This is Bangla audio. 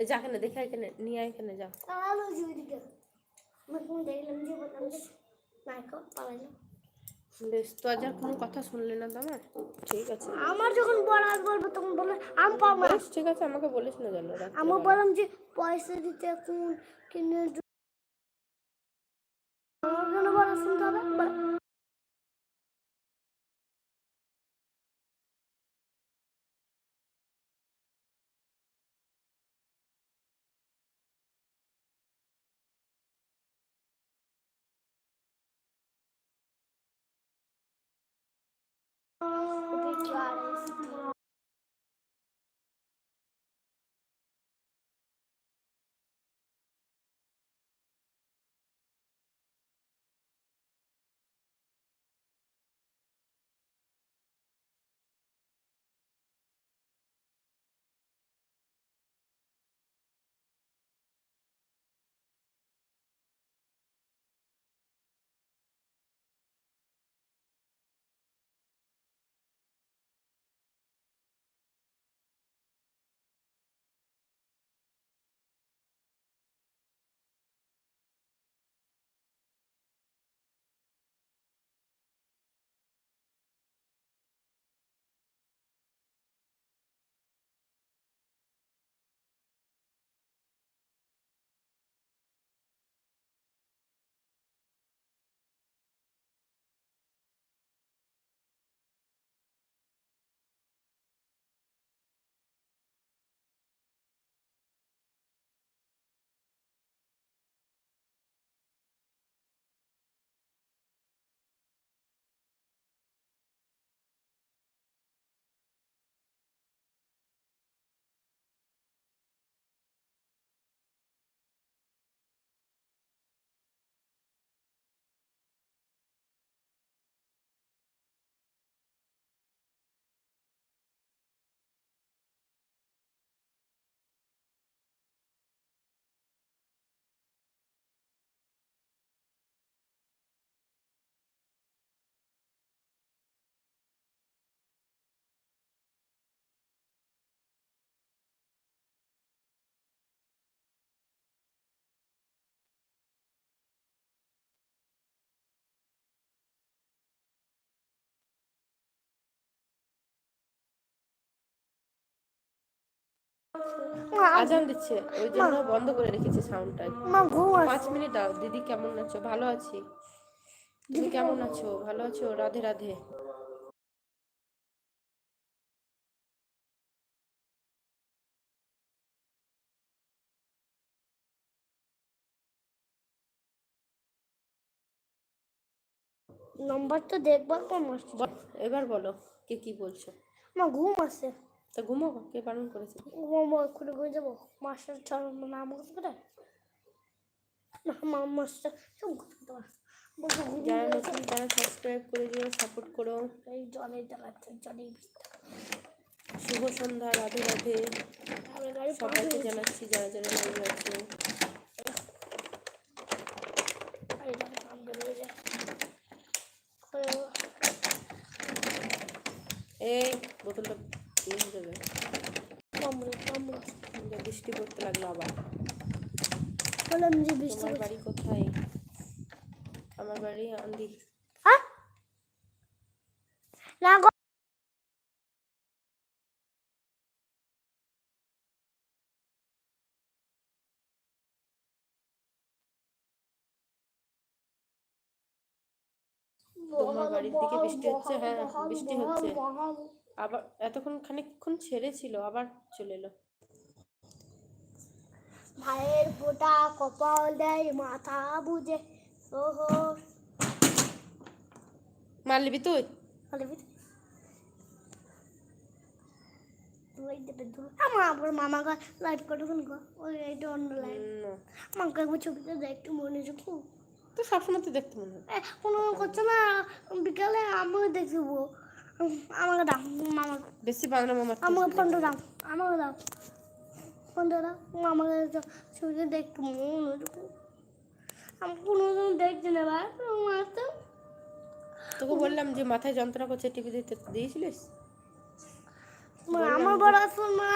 যা কেন দেখে এখানে নিয়ে এখানে যা। পালালো যে ওইদিকে দেখলাম যে বললাম যে নাইকো পালালো বেশ তো আজ আর কোনো কথা শুনলে না তো আমার? ঠিক আছে। আমার যখন আজ বলব তখন বলে আমি পাবো ঠিক আছে আমাকে বলিস না জানো আমি বললাম যে পয়সা দিতে কোন কিনে আমার কেন বড় শুনতে হবে আজান দিচ্ছে ওই জন্য বন্ধ করে রেখেছি সাউন্ডটা পাঁচ মিনিট দাও দিদি কেমন আছো? ভালো আছি। তুমি কেমন আছো? ভালো আছো? রাধে রাধে। নম্বর তো দেখবার আসছে। এবার বলো কে কি বলছো? মা ঘুম আসছে। তা ঘুমো কে বারণ করেছে? ঘুমো এক্ষুনি ঘুরে যাব। মাস্টার ছাড় নাম করতে পারে? না মাস্টার সব যারা নতুন তারা সাবস্ক্রাইব করে দিও সাপোর্ট করো। এই জলে জ্বালাচ্ছে জলে শুভ সন্ধ্যা রাধে রাধে। সবাইকে জানাচ্ছি যারা যারা লাইভে আছে। এই বোতলটা নিয়ে দেবে যা বৃষ্টি পড়তে লাগল আবার বললাম যে বৃষ্টি বাড়ি কোথায় আমার বাড়ি আন্দি তোমার বাড়ির দিকে বৃষ্টি হচ্ছে হ্যাঁ বৃষ্টি হচ্ছে। আবার এতক্ষণ খানিকক্ষণ ছেড়েছিল আবার চলে এলো। ভাইয়ের ফোটা কপাল দেয় মাথা বুঝে ওহো। মারলিবি তুই? ধুলো আমার আবার মামা গা লাইট গো। ওই এইটা অন্য লাইট। না। আমাকে একবার ছবিতে দেখতে মনে হচ্ছে খুব। তো সবসময় তো দেখতে মনে হয়। কোনো করছে না বিকালে আমিও দেখব। আমাকে মামা বেশি বাংলা মামা আমাকে পনেরো দাও আমাকে দাও। পনেরো দাও আমাকে ছবিতে দেখতে মন। আমি কোনো দিন দেখছি না ভাই মারতে তোকে বললাম যে মাথায় যন্ত্রণা করছে টিভি দিতে দিয়েছিলিস? আমার বড় আসল মা